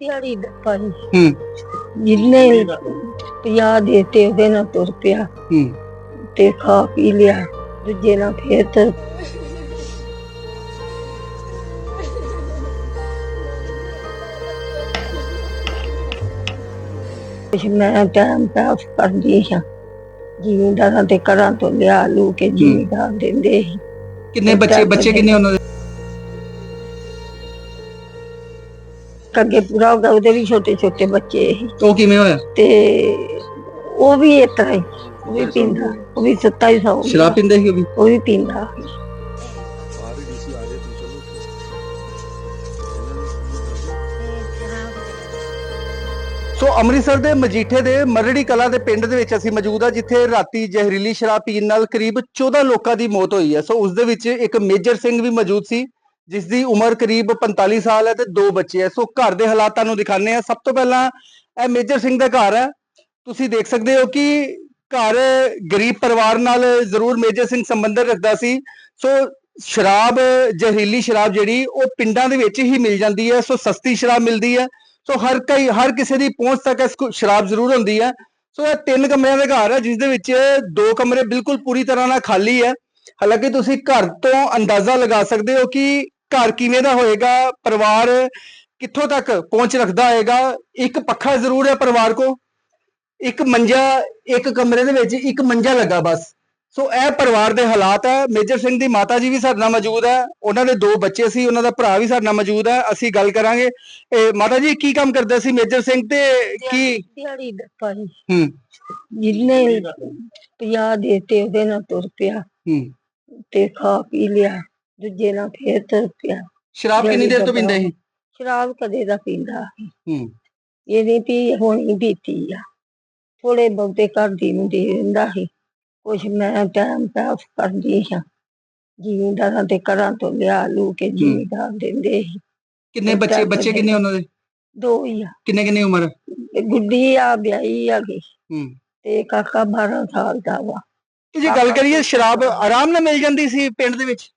ਦਿਹਾੜੀ ਦੱਪਾ ਜੀ ਹੂੰ। ਜਿੰਨੇ ਪਿਆ ਦੇਤੇ ਉਹਦੇ ਨਾਲ ਤੁਰ ਪਿਆ। ਹੂੰ। ਤੇ ਖਾ ਪੀ ਲਿਆ। ਦੂਜੇ ਨਾਲ ਫੇਰ ਤੁਰ ਕੁਛ ਮੈਂ ਟਾਈਮ ਪਾਸ ਕਰਦੀ ਹਾਂ। ਜ਼ਿਮੀਂਦਾਰਾਂ ਤੇ ਘਰਾਂ ਤੋਂ ਲਿਆ ਲੂ ਕੇ ਜ਼ਿਮੀਂਦਾਰ ਦਿੰਦੇ ਸੀ। ਕਿੰਨੇ ਬੱਚੇ ਬੱਚੇ ਕਿੰਨੇ ਉਹਨਾਂ ਦੇ? ਅੱਗੇ ਪੂਰਾ ਹੋ ਗਿਆ ਉਹਦੇ ਵੀ ਛੋਟੇ ਛੋਟੇ ਬੱਚੇ ਸੀ ਉਹ ਕਿਵੇਂ ਹੋਇਆ? ਤੇ ਉਹ ਵੀ ਇਸ ਤਰ੍ਹਾਂ ਹੀ ਉਹ ਵੀ ਪੀਂਦਾ ਉਹ ਵੀ ਸੁੱਤਾ ਹੀ ਸੌਂ। ਸ਼ਰਾਬ ਪੀਂਦੇ ਸੀ ਉਹ ਵੀ? ਉਹ ਵੀ ਪੀਂਦਾ। ਸੋ ਅੰਮ੍ਰਿਤਸਰ ਦੇ ਮਜੀਠੇ ਦੇ ਮਰੜੀ ਕਲਾ ਦੇ ਪਿੰਡ ਦੇ ਵਿੱਚ ਅਸੀਂ ਮੌਜੂਦ ਆ ਜਿੱਥੇ ਰਾਤੀ ਜ਼ਹਿਰੀਲੀ ਸ਼ਰਾਬ ਪੀਣ ਨਾਲ ਕਰੀਬ 14 ਲੋਕਾਂ ਦੀ ਮੌਤ ਹੋਈ ਹੈ। ਸੋ ਉਸ ਦੇ ਵਿੱਚ ਇੱਕ ਮੇਜਰ ਸਿੰਘ ਵੀ ਮੌਜੂਦ ਸੀ ਜਿਸ ਦੀ ਉਮਰ ਕਰੀਬ 45 ਸਾਲ ਹੈ ਤੇ ਦੋ ਬੱਚੇ ਹੈ। ਸੋ ਘਰ ਦੇ ਹਾਲਾਤਾਂ ਨੂੰ ਦਿਖਾਣੇ ਆ ਸਭ ਤੋਂ ਪਹਿਲਾਂ ਇਹ ਮੇਜਰ ਸਿੰਘ ਦਾ ਘਰ ਹੈ। ਤੁਸੀਂ ਦੇਖ ਸਕਦੇ ਹੋ ਕਿ ਘਰ ਗਰੀਬ ਪਰਿਵਾਰ ਨਾਲ ਜ਼ਰੂਰ ਮੇਜਰ ਸਿੰਘ ਸੰਬੰਧ ਰੱਖਦਾ ਸੀ। ਸੋ ਸ਼ਰਾਬ, ਜ਼ਹਿਰੀਲੀ ਸ਼ਰਾਬ ਜਿਹੜੀ, ਉਹ ਪਿੰਡਾਂ ਦੇ ਵਿੱਚ ਹੀ ਮਿਲ ਜਾਂਦੀ ਹੈ। ਸੋ ਸਸਤੀ ਸ਼ਰਾਬ ਮਿਲਦੀ ਹੈ। ਸੋ ਹਰ ਕਈ, ਹਰ ਕਿਸੇ ਦੀ ਪਹੁੰਚ ਤੱਕ ਇਸ ਸ਼ਰਾਬ ਜ਼ਰੂਰ ਹੁੰਦੀ ਹੈ। ਸੋ ਇਹ ਤਿੰਨ ਕਮਰਿਆਂ ਦੇ ਘਰ ਹੈ, ਜਿਸ ਦੇ ਵਿੱਚ ਦੋ ਕਮਰੇ ਬਿਲਕੁਲ ਪੂਰੀ ਤਰ੍ਹਾਂ ਨਾਲ ਖਾਲੀ ਹੈ। ਹਾਲਾਂਕਿ ਤੁਸੀਂ ਘਰ ਤੋਂ ਅੰਦਾਜ਼ਾ ਲਗਾ ਸਕਦੇ ਹੋ ਕਿ ਘਰ ਕਿਵੇਂ ਦਾ ਹੋਏਗਾ ਪਰਿਵਾਰ ਕਿੱਥੋਂ ਤੱਕ ਪਹੁੰਚ ਰੱਖਦਾ ਹੋਏਗਾ? ਇੱਕ ਪੱਖਾ ਜ਼ਰੂਰ ਹੈ ਪਰਿਵਾਰ ਕੋ ਇੱਕ ਮੰਜਾ ਇੱਕ ਕਮਰੇ ਦੇ ਵਿੱਚ ਇੱਕ ਮੰਜਾ ਲੱਗਾ ਬਸ। ਸੋ ਇਹ ਪਰਿਵਾਰ ਦੇ ਹਾਲਾਤ ਹੈ। ਮੇਜਰ ਸਿੰਘ ਦੀ ਮਾਤਾ ਜੀ ਵੀ ਸਾਡੇ ਨਾਲ ਮੌਜੂਦ ਹੈ। ਉਹਨਾਂ ਦੇ ਦੋ ਬੱਚੇ ਸੀ ਉਹਨਾਂ ਦਾ ਭਰਾ ਵੀ ਸਾਡੇ ਨਾਲ ਮੌਜੂਦ ਹੈ। ਅਸੀਂ ਗੱਲ ਕਰਾਂਗੇ। ਇਹ ਮਾਤਾ ਜੀ ਕੀ ਕੰਮ ਕਰਦੇ ਸੀ ਮੇਜਰ ਸਿੰਘ ਤੇ ਕੀ? ਦਿਹਾੜੀ ਦੱਪਾ ਹੂੰ। ਜਿੰਨੇ ਪਿਆ ਦੇਤੇ ਉਹਦੇ ਨਾਲ ਤੁਰ ਪਿਆ। ਹੂੰ। ਤੇ ਖਾ ਪੀ ਲਿਆ। ਦੂਜੇ ਨਾਲ ਫੇਰ ਤੁਰ ਪਿਆ। ਸ਼ਰਾਬ ਕਿੰਨੀ ਦੇਰ ਤੋਂ ਪੀਂਦੇ ਸੀ ਸ਼ਰਾਬ ਕਦੇ ਦਾ ਪੀਂਦਾ ਹੂੰ। ਇਹ ਨਹੀਂ ਪੀ ਹੁਣ ਹੀ ਪੀਤੀ ਆ। ਥੋੜੇ ਬਹੁਤੇ ਘਰ ਦੀ ਨੂੰ ਦੇ ਦਿੰਦਾ ਸੀ। ਕੁਛ ਮੈਂ ਟਾਈਮ ਪਾਸ ਕਰਦੀ ਹਾਂ। ਜ਼ਿਮੀਂਦਾਰਾਂ ਤੇ ਘਰਾਂ ਤੋਂ ਲਿਆ ਲੂ ਕੇ ਜ਼ਿਮੀਂਦਾਰ ਦਿੰਦੇ ਸੀ। ਕਿੰਨੇ ਬੱਚੇ ਬੱਚੇ ਕਿੰਨੇ ਉਹਨਾਂ ਦੇ? ਦੋ ਹੀ ਆ। ਕਿੰਨੇ ਕਿੰਨੇ ਉਮਰ? ਗੁੱਡੀ ਆ ਵਿਆਹੀ ਆ ਗਈ। ਹੂੰ। ਤੇ ਕਾਕਾ 12 ਸਾਲ ਦਾ ਵਾ। ਤੇ ਜੇ ਗੱਲ ਕਰੀਏ ਸ਼ਰਾਬ ਆਰਾਮ ਨਾਲ ਮਿਲ ਜਾਂਦੀ ਸੀ ਪਿੰਡ ਦੇ ਵਿੱਚ?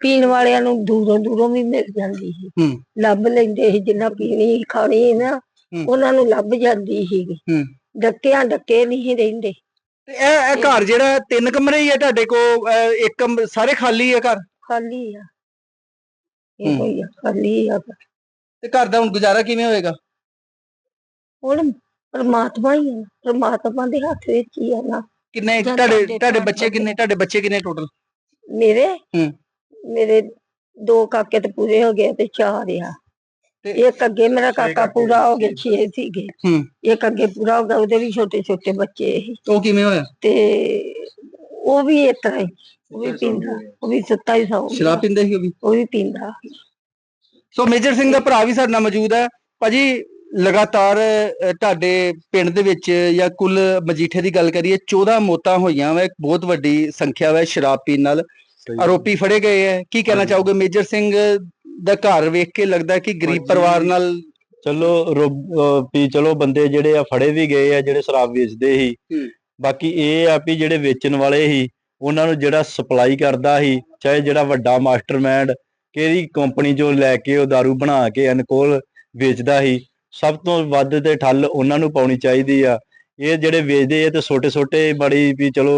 ਪੀਣ ਵਾਲਿਆਂ ਨੂੰ ਦੂਰੋਂ ਦੂਰੋਂ ਵੀ ਮਿਲ ਜਾਂਦੀ ਸੀ। ਹੂੰ। ਲੱਭ ਲੈਂਦੇ ਸੀ ਜਿੰਨਾ ਪੀਣੀ ਖਾਣੀ ਨਾ। ਉਹਨਾਂ ਨੂੰ ਲੱਭ ਜਾਂਦੀ ਸੀਗੀ ਹੂੰ। ਡੱਕਿਆਂ ਡੱਕੇ ਨਹੀਂ ਰਹਿੰਦੇ। ਤੇ ਇਹ ਇਹ ਘਰ ਜਿਹੜਾ ਤਿੰਨ ਕਮਰੇ ਹੀ ਹੈ ਤੁਹਾਡੇ ਕੋ ਅਹ, ਇੱਕ ਕਮ- ਸਾਰੇ ਖਾਲੀ ਹੈ ਘਰ? ਖਾਲੀ ਆ। ਹੂੰ। ਇਹ ਕੋਈ ਆ, ਖਾਲੀ ਆ। ਤੇ ਘਰ ਦਾ ਹੁਣ ਗੁਜ਼ਾਰਾ ਕਿਵੇਂ ਹੋਏਗਾ? ਹੁਣ ਪਰਮਾਤਮਾ ਹੀ ਆ। ਪਰਮਾਤਮਾ ਦੇ ਹੱਥ ਵਿੱਚ ਹੀ ਆ ਨਾ। ਕਿੰਨੇ ਜਾਂ ਤੁਹਾਡੇ ਤੁਹਾਡੇ ਤੁਹਾਡੇ ਘਰ ਬੱਚੇ ਕਿੰਨੇ ਤੁਹਾਡੇ ਬੱਚੇ ਕਿੰਨੇ ਟੋਟਲ ਮੇਰੇ? ਹੂੰ। ਮੇਰੇ ਦੋ ਕਾਕੇ ਤੇ ਪੂਰੇ ਹੋ ਗਏ ਤੇ ਚਾਰ ਆ। ਤੇ- ਇੱਕ ਅੱਗੇ ਮੇਰਾ ਕਾਕਾ ਪੂਰਾ ਹੋ ਗਿਆ 6 ਸੀਗੇ। ਹੂੰ। ਇੱਕ ਅੱਗੇ ਪੂਰਾ ਹੋ ਗਿਆ ਉਹਦੇ ਵੀ ਛੋਟੇ ਛੋਟੇ ਬੱਚੇ ਸੀ ਉਹ ਕਿਵੇਂ ਹੋਇਆ? ਤੇ ਉਹ ਵੀ ਇਸ ਤਰ੍ਹਾਂ ਹੀ ਉਹ ਵੀ ਪੀਂਦਾ ਉਹ ਵੀ ਸੁੱਤਾ ਹੀ ਸੌਂ ਸ਼ਰਾਬ ਪੀਂਦੇ ਸੀ ਉਹ ਵੀ? ਉਹ ਵੀ ਪੀਂਦਾ। ਸੋ ਮੇਜਰ ਸਿੰਘ ਦਾ ਭਰਾ ਵੀ ਸਾਡੇ ਨਾਲ ਮੌਜੂਦ ਹੈ। ਭਾਜੀ ਲਗਾਤਾਰ ਤੁਹਾਡੇ ਪਿੰਡ ਦੇ ਵਿੱਚ ਜਾਂ ਕੁੱਲ ਮਜੀਠੇ ਦੀ ਗੱਲ ਕਰੀਏ 14 ਮੌਤਾਂ ਹੋਈਆਂ ਵਾ ਇੱਕ ਬਹੁਤ ਵੱਡੀ ਸੰਖਿਆ ਵਾ ਸ਼ਰਾਬ ਪੀਣ ਨਾਲ। ਆਰੋਪੀ ਫੜੇ ਗਏ ਹੈ ਕੀ ਕਹਿਣਾ। ਚਾਹੋਗੇ ਮੇਜਰ ਸਿੰਘ ਦਾ ਘਰ ਵੇਖ ਕੇ ਲੱਗਦਾ ਕਿ ਗਰੀਬ। ਪਰਿਵਾਰ ਨਾਲ ਚਲੋ ਵੀ ਚਲੋ ਬੰਦੇ ਜਿਹੜੇ ਆ ਫੜੇ ਵੀ ਗਏ ਆ ਜਿਹੜੇ ਸ਼ਰਾਬ ਵੇਚਦੇ ਸੀ। ਬਾਕੀ ਇਹ ਆ ਵੀ ਜਿਹੜੇ ਵੇਚਣ ਵਾਲੇ ਸੀ ਉਹਨਾਂ ਨੂੰ ਜਿਹੜਾ ਸਪਲਾਈ ਕਰਦਾ ਸੀ ਚਾਹੇ ਜਿਹੜਾ ਵੱਡਾ ਮਾਸਟਰਮਾਈਂਡ ਕਿਹੜੀ ਕੰਪਨੀ ਚੋਂ ਲੈ ਕੇ ਉਹ दारू ਬਣਾ ਕੇ ਅਨਕੋਲ ਵੇਚਦਾ ਸੀ ਸਭ ਤੋਂ ਵੱਧ ਤੇ ਠੱਲ ਉਹਨਾਂ ਨੂੰ ਪਾਉਣੀ ਚਾਹੀਦੀ ਆ ਇਹ ਜਿਹੜੇ ਵੇਚਦੇ ਆ ਤੇ ਛੋਟੇ ਛੋਟੇ ਬੜੀ ਵੀ ਚਲੋ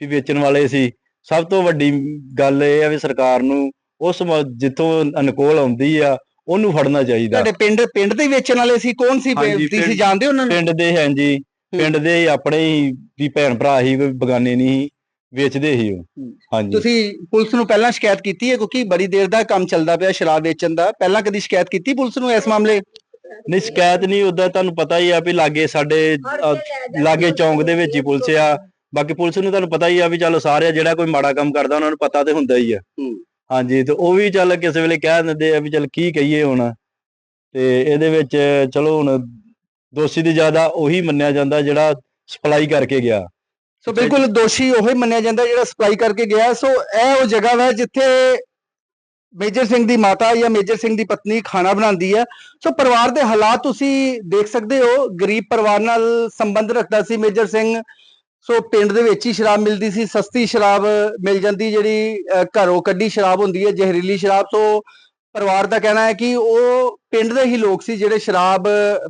ਵੀ ਵੇਚਣ ਵਾਲੇ ਸੀ ਸਭ ਤੋਂ ਵੱਡੀ ਗੱਲ ਇਹ ਆ ਵੀ ਸਰਕਾਰ ਨੂੰ ਉਸ ਜਿੱਥੋਂ ਅਨਕੋਲ ਆਉਂਦੀ ਆ ਉਹਨੂੰ ਫੜਨਾ ਚਾਹੀਦਾ। ਤੁਹਾਡੇ ਪਿੰਡ ਪਿੰਡ ਦੇ ਵੇਚਣ ਵਾਲੇ ਸੀ ਕੌਣ ਸੀ ਤੁਸੀਂ ਜਾਣਦੇ ਹੋ ਉਹਨਾਂ ਨੂੰ? ਪਿੰਡ ਦੇ ਹਾਂ ਜੀ ਪਿੰਡ ਦੇ ਹੀ ਆਪਣੇ ਹੀ ਵੀ ਭੈਣ ਭਰਾ ਹੀ ਕੋਈ ਬਗਾਨੇ ਨਹੀਂ ਸੀ, ਵੇਚਦੇ ਸੀ ਉਹ। ਹੂੰ। ਹਾਂਜੀ। ਤੁਸੀਂ ਪੁਲਿਸ ਨੂੰ ਪਹਿਲਾਂ ਸ਼ਿਕਾਇਤ ਕੀਤੀ ਹੈ ਕਿਉਂਕਿ ਬੜੀ ਦੇਰ ਦਾ ਕੰਮ ਚੱਲਦਾ ਪਿਆ ਸ਼ਰਾਬ ਵੇਚਣ ਦਾ। ਪਹਿਲਾਂ ਕਦੀ ਸ਼ਿਕਾਇਤ ਕੀਤੀ ਪੁਲਿਸ ਨੂੰ ਇਸ ਮਾਮਲੇ? ਨਹੀਂ ਸ਼ਿਕਾਇਤ ਨਹੀਂ ਉਦਾਂ ਤੁਹਾਨੂੰ ਪਤਾ ਹੀ ਆ ਵੀ ਲਾਗੇ ਸਾਡੇ ਲਾਗੇ ਚੌਂਕ ਦੇ ਵਿੱਚ ਹੀ ਪੁਲਿਸ ਆ। ਬਾਕੀ ਪੁਲਿਸ ਨੂੰ ਤੁਹਾਨੂੰ ਪਤਾ ਹੀ ਆ ਵੀ ਚਲੋ ਸਾਰੇ ਜਿਹੜਾ ਕੋਈ ਮਾੜਾ ਕੰਮ ਕਰਦਾ ਉਹਨਾਂ ਨੂੰ ਪਤਾ ਤੇ ਹੁੰਦਾ ਹੀ ਆ। ਹਾਂਜੀ ਤੇ ਉਹ ਵੀ ਚੱਲ ਕਿਸੇ ਵੇਲੇ ਕਹਿ ਦਿੰਦੇ ਆ ਵੀ ਚੱਲ ਕੀ ਕਹੀਏ ਹੁਣ। ਤੇ ਇਹਦੇ ਵਿੱਚ ਚਲੋ ਹੁਣ ਦੋਸ਼ੀ ਦੀ ਜ਼ਿਆਦਾ ਉਹੀ ਮੰਨਿਆ ਜਾਂਦਾ ਜਿਹੜਾ ਸਪਲਾਈ ਕਰਕੇ ਗਿਆ। ਸੋ ਬਿਲਕੁਲ ਦੋਸ਼ੀ ਉਹ ਮੰਨਿਆ ਜਾਂਦਾ ਜਿਹੜਾ ਸਪਲਾਈ ਕਰਕੇ ਗਿਆ। ਸੋ ਇਹ ਉਹ ਜਗ੍ਹਾ ਹੈ ਜਿੱਥੇ ਮੇਜਰ ਸਿੰਘ ਦੀ ਮਾਤਾ ਜਾਂ ਮੇਜਰ ਸਿੰਘ ਦੀ ਪਤਨੀ ਖਾਣਾ ਬਣਾਉਂਦੀ ਹੈ ਸੋ ਪਰਿਵਾਰ ਦੇ ਹਾਲਾਤ ਤੁਸੀਂ ਦੇਖ ਸਕਦੇ ਹੋ। ਗਰੀਬ ਪਰਿਵਾਰ ਨਾਲ ਸੰਬੰਧ ਰੱਖਦਾ ਸੀ ਮੇਜਰ ਸਿੰਘ। ਸੋ ਪਿੰਡ ਦੇ ਵਿੱਚ ਹੀ ਸ਼ਰਾਬ ਮਿਲਦੀ ਸੀ, ਸਸਤੀ ਸ਼ਰਾਬ ਮਿਲ ਜਾਂਦੀ ਜਿਹੜੀ ਘਰੋਂ ਕੱਢੀ ਸ਼ਰਾਬ ਹੁੰਦੀ ਹੈ, ਜ਼ਹਿਰੀਲੀ ਸ਼ਰਾਬ। ਸੋ ਪਰਿਵਾਰ ਦਾ ਕਹਿਣਾ ਹੈ ਕਿ ਉਹ ਪਿੰਡ ਦੇ ਹੀ ਲੋਕ ਸੀ ਜਿਹੜੇ ਸ਼ਰਾਬ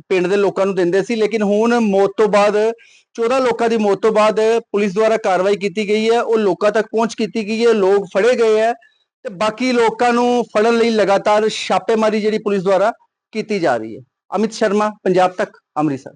ਪਿੰਡ ਦੇ ਲੋਕਾਂ ਨੂੰ ਦਿੰਦੇ ਸੀ, ਲੇਕਿਨ ਹੁਣ ਮੌਤ ਤੋਂ ਬਾਅਦ 14 ਲੋਕਾਂ ਦੀ ਮੌਤ ਤੋਂ ਬਾਅਦ ਪੁਲਿਸ ਦੁਆਰਾ ਕਾਰਵਾਈ ਕੀਤੀ ਗਈ ਹੈ। ਉਹ ਲੋਕਾਂ ਤੱਕ ਪਹੁੰਚ ਕੀਤੀ ਗਈ ਹੈ, ਲੋਕ ਫੜੇ ਗਏ ਹੈ ਤੇ ਬਾਕੀ ਲੋਕਾਂ ਨੂੰ ਫੜਨ ਲਈ ਲਗਾਤਾਰ ਛਾਪੇਮਾਰੀ ਜਿਹੜੀ ਪੁਲਿਸ ਦੁਆਰਾ ਕੀਤੀ ਜਾ ਰਹੀ ਹੈ। ਅਮਿਤ ਸ਼ਰਮਾ, ਪੰਜਾਬ ਤੱਕ, ਅੰਮ੍ਰਿਤਸਰ।